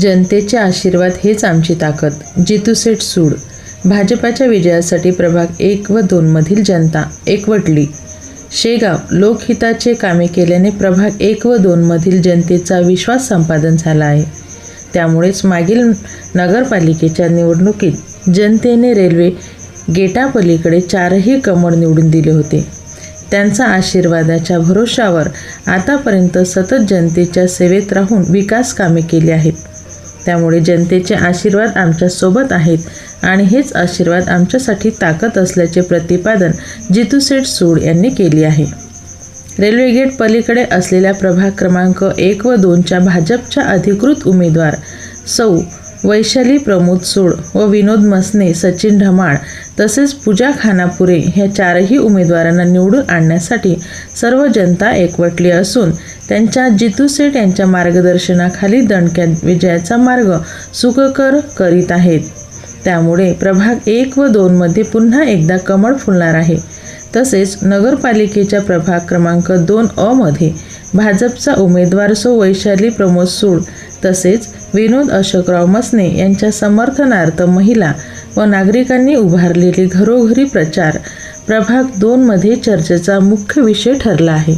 जनतेचे आशीर्वाद हेच आमची ताकद. जितूसेठ सूड. भाजपाच्या विजयासाठी प्रभाग एक व दोनमधील जनता एकवटली. शेगाव लोकहिताचे कामे केल्याने प्रभाग एक व दोनमधील जनतेचा विश्वास संपादन झाला आहे. त्यामुळेच मागील नगरपालिकेच्या निवडणुकीत जनतेने रेल्वे गेटापलीकडे चारही कमळ निवडून दिले होते. त्यांचा आशीर्वादाच्या भरोशावर आतापर्यंत सतत जनतेच्या सेवेत राहून विकास कामे केली आहेत. त्यामुळे जनतेचे आशीर्वाद आमच्यासोबत आहेत आणि हेच आशीर्वाद आमच्यासाठी ताकद असल्याचे प्रतिपादन जितूसेठ सूड यांनी केली आहे. रेल्वे गेट पलीकडे असलेल्या प्रभाग क्रमांक एक व दोनच्या भाजपच्या अधिकृत उमेदवार सौ वैशाली प्रमोद सूड व विनोद मसने सचिन ढमाळ तसेच पूजा खानापुरे ह्या चारही उमेदवारांना निवडून आणण्यासाठी सर्व जनता एकवटली असून त्यांच्या जितू सेठ यांच्या मार्गदर्शनाखाली दणक्यात विजयाचा मार्ग सुखकर करीत आहेत. त्यामुळे प्रभाग एक व दोनमध्ये पुन्हा एकदा कमळ फुलणार आहे. तसेच नगरपालिकेच्या प्रभाग क्रमांक दोन अमध्ये भाजपचा उमेदवार सो वैशाली प्रमोद सूड तसेच विनोद अशोकराव मसने यांच्या समर्थनार्थ महिला व नागरिकांनी उभारलेली घरोघरी प्रचार प्रभाग दोनमध्ये चर्चेचा मुख्य विषय ठरला आहे.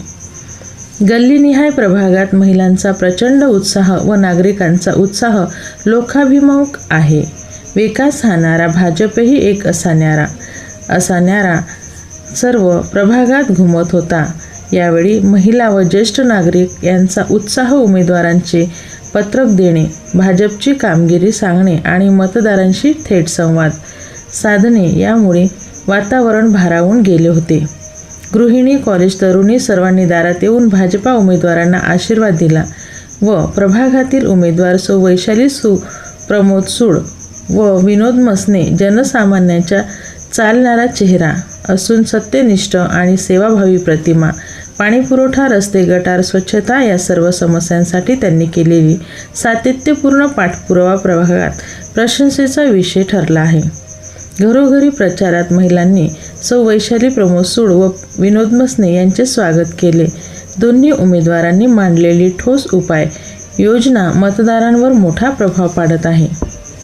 गल्लीनिहाय प्रभागात महिलांचा प्रचंड उत्साह व नागरिकांचा उत्साह लोकाभिमुख आहे. विकास हाणारा भाजपही एक असा न्यारा. असा न्यारा सर्व प्रभागात घुमत होता. यावेळी महिला व ज्येष्ठ नागरिक यांचा उत्साह उमेदवारांचे पत्रक देणे भाजपची कामगिरी सांगणे आणि मतदारांशी थेट संवाद साधणे यामुळे वातावरण भारावून गेले होते. गृहिणी कॉलेज तरुणी सर्वांनी दारात येऊन भाजपा उमेदवारांना आशीर्वाद दिला व प्रभागातील उमेदवार सो. वैशाली सु. प्रमोद सूड व विनोद मसने जनसामान्यांच्या चालणारा चेहरा असून सत्यनिष्ठ आणि सेवाभावी प्रतिमा पाणीपुरवठा रस्ते गटार स्वच्छता या सर्व समस्यांसाठी त्यांनी केलेली सातत्यपूर्ण पाठपुरावा प्रभागात प्रशंसेचा विषय ठरला आहे. घरोघरी प्रचारात महिलांनी सौ वैशाली प्रमोद सूड व विनोद मसने यांचे स्वागत केले. दोन्ही उमेदवारांनी मांडलेली ठोस उपाय योजना मतदारांवर मोठा प्रभाव पाडत आहे.